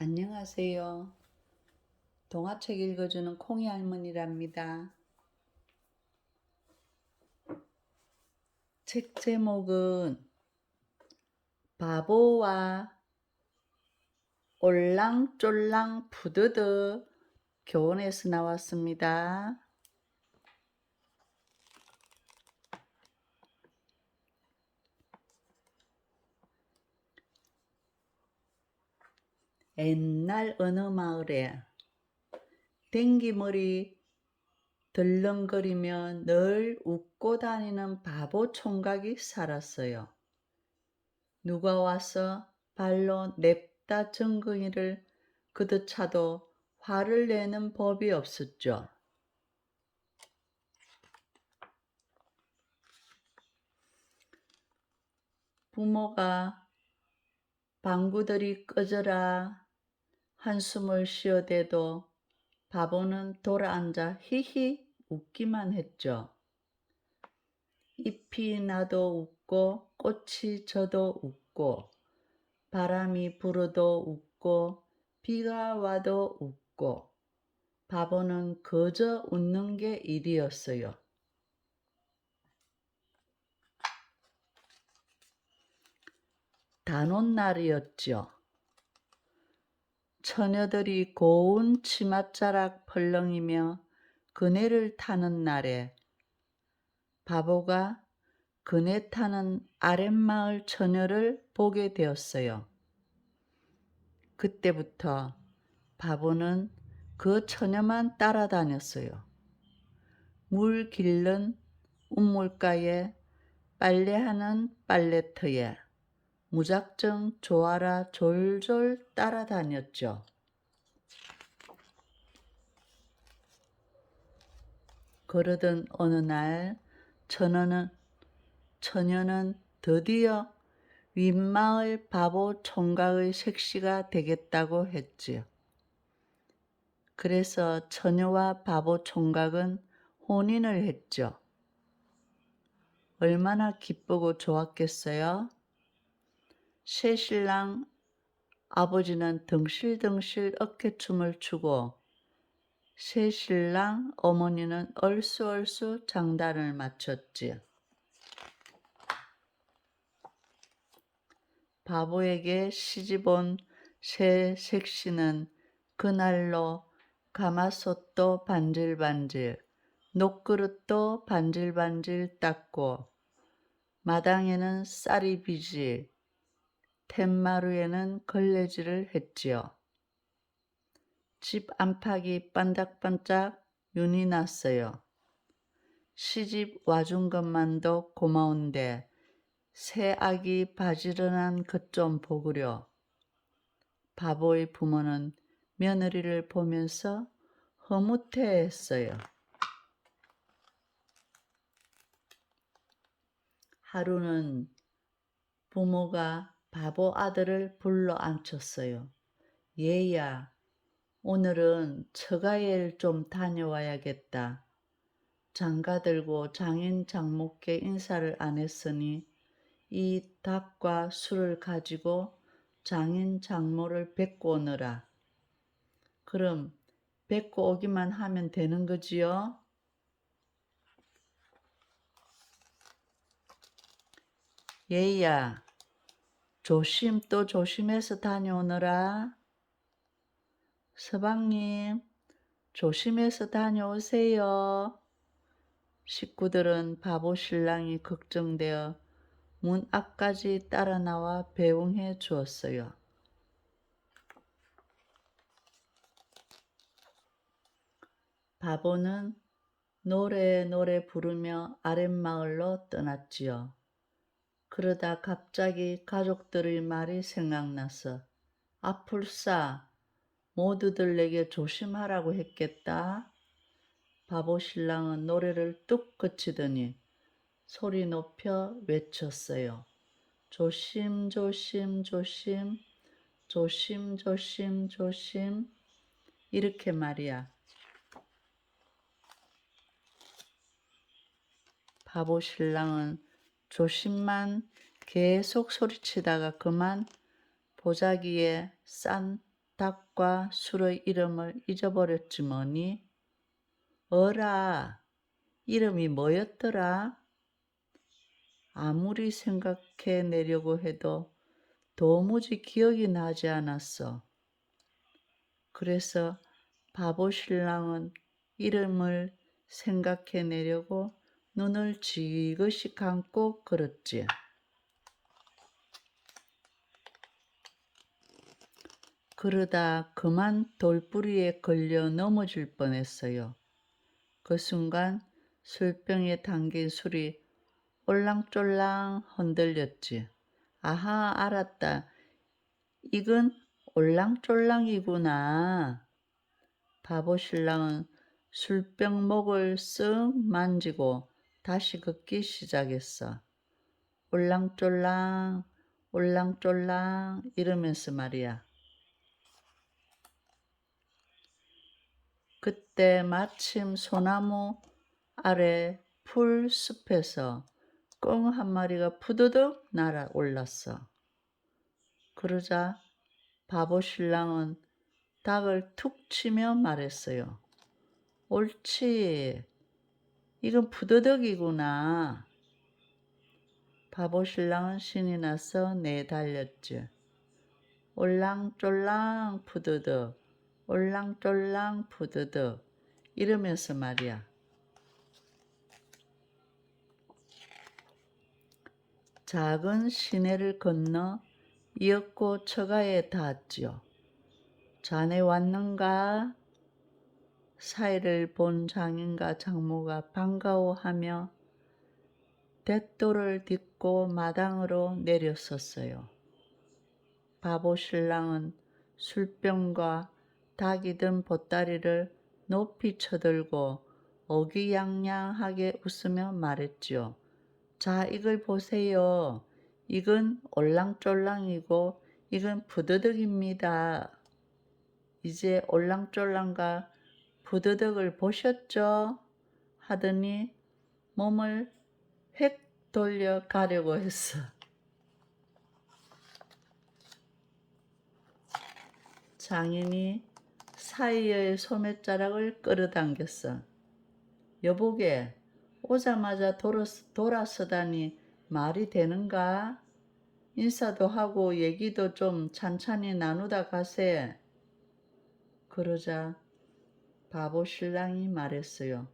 안녕하세요. 동화책 읽어주는 콩이 할머니랍니다. 책 제목은 바보와 올랑쫄랑 푸드드 교원에서 나왔습니다. 옛날 어느 마을에 댕기머리 덜렁거리며 늘 웃고 다니는 바보 총각이 살았어요. 누가 와서 발로 냅다 정근이를 그득차도 화를 내는 법이 없었죠. 부모가 방구들이 꺼져라 한숨을 쉬어대도 바보는 돌아앉아 히히 웃기만 했죠. 잎이 나도 웃고 꽃이 져도 웃고 바람이 불어도 웃고 비가 와도 웃고 바보는 그저 웃는 게 일이었어요. 단오날이었죠. 처녀들이 고운 치맛자락 펄렁이며 그네를 타는 날에 바보가 그네 타는 아랫마을 처녀를 보게 되었어요. 그때부터 바보는 그 처녀만 따라다녔어요. 물 길른 우물가에 빨래하는 빨래터에 무작정 조아라 졸졸 따라다녔죠. 그러던 어느 날 처녀는, 처녀는 드디어 윗마을 바보 총각의 색시가 되겠다고 했지요. 그래서 처녀와 바보 총각은 혼인을 했죠. 얼마나 기쁘고 좋았겠어요? 새신랑 아버지는 덩실덩실 어깨춤을 추고 새신랑 어머니는 얼쑤얼쑤 장단을 맞췄지. 바보에게 시집온 새 색시는 그날로 가마솥도 반질반질, 녹그릇도 반질반질 닦고 마당에는 쌀이 비지, 툇마루에는 걸레질을 했지요. 집 안팎이 반짝반짝 윤이 났어요. 시집 와준 것만도 고마운데 새 아기 바지런한 것 좀 보구려. 바보의 부모는 며느리를 보면서 허무해했어요. 하루는 부모가 바보 아들을 불러 앉혔어요. 얘야, 오늘은 처가일 좀 다녀와야겠다. 장가 들고 장인 장목께 인사를 안 했으니 이 닭과 술을 가지고 장인 장모를 뵙고 오너라. 그럼 뵙고 오기만 하면 되는 거지요? 얘야, 조심 또 조심해서 다녀오너라. 서방님, 조심해서 다녀오세요. 식구들은 바보 신랑이 걱정되어 문 앞까지 따라 나와 배웅해 주었어요. 바보는 노래 노래 부르며 아랫마을로 떠났지요. 그러다 갑자기 가족들의 말이 생각나서 아플싸 모두들 내게 조심하라고 했겠다. 바보 신랑은 노래를 뚝 그치더니 소리 높여 외쳤어요. 조심 조심 조심 조심 조심 조심 이렇게 말이야. 바보 신랑은 조심만 계속 소리치다가 그만 보자기에 싼 닭과 술의 이름을 잊어버렸지 뭐니? 어라, 이름이 뭐였더라? 아무리 생각해 내려고 해도 도무지 기억이 나지 않았어. 그래서 바보 신랑은 이름을 생각해 내려고 눈을 지그시 감고 걸었지. 그러다 그만 돌부리에 걸려 넘어질 뻔했어요. 그 순간 술병에 담긴 술이 올랑졸랑 흔들렸지. 아하, 알았다. 이건 올랑졸랑이구나. 바보 신랑은 술병 목을 쓱 만지고 다시 걷기 시작했어. 올랑졸랑, 올랑졸랑 이러면서 말이야. 그때 마침 소나무 아래 풀숲에서 꽁 한 마리가 푸드득 날아 올랐어. 그러자 바보 신랑은 닭을 툭 치며 말했어요. 옳지. 이건 푸드득이구나. 바보 신랑은 신이 나서 내달렸지. 올랑쫄랑 푸드득, 올랑쫄랑 푸드득 이러면서 말이야. 작은 시내를 건너 이었고 처가에 닿았지요. 자네 왔는가? 사이를 본 장인과 장모가 반가워하며 대도를 딛고 마당으로 내렸었어요. 바보 신랑은 술병과 닭이 든 보따리를 높이 쳐들고 어기양양하게 웃으며 말했지요. 자, 이걸 보세요. 이건 올랑쫄랑이고 이건 부드득입니다. 이제 올랑쫄랑과 부드득을 보셨죠? 하더니 몸을 획 돌려 가려고 했어. 장인이 사이의 소매자락을 끌어당겼어. 여보게, 오자마자 돌아, 돌아서다니 말이 되는가? 인사도 하고 얘기도 좀 찬찬히 나누다 가세. 그러자 바보 신랑이 말했어요.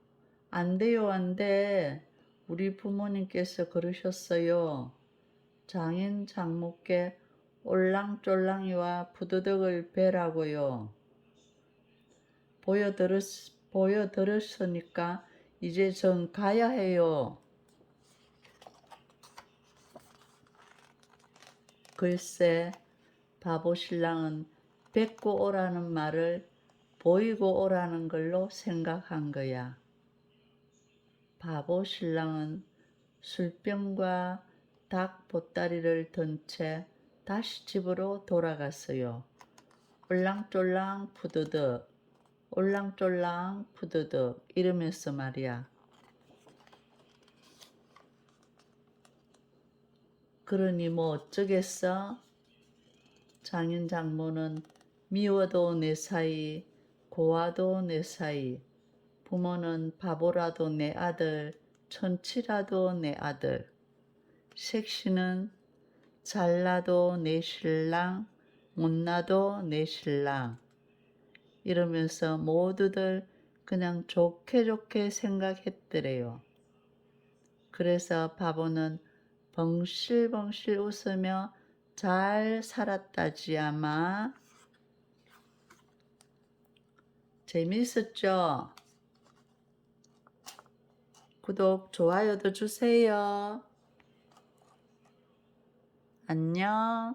안 돼요, 안 돼. 우리 부모님께서 그러셨어요. 장인 장모께 올랑쫄랑이와 부드덕을 베라고요. 보여드렸, 보여드렸으니까 이제 전 가야 해요. 글쎄, 바보 신랑은 뵙고 오라는 말을 보이고 오라는 걸로 생각한 거야. 바보 신랑은 술병과 닭 보따리를 든 채 다시 집으로 돌아갔어요. 올랑쫄랑 푸드득, 올랑쫄랑 푸드득 이러면서 말이야. 그러니 뭐 어쩌겠어? 장인 장모는 미워도 내 사이, 고와도 내 사이, 부모는 바보라도 내 아들, 천치라도 내 아들, 색시는 잘나도 내 신랑, 못나도 내 신랑, 이러면서 모두들 그냥 좋게 좋게 생각했더래요. 그래서 바보는 벙실벙실 웃으며 잘 살았다지 아마. 재밌었죠? 구독, 좋아요도 주세요. 안녕.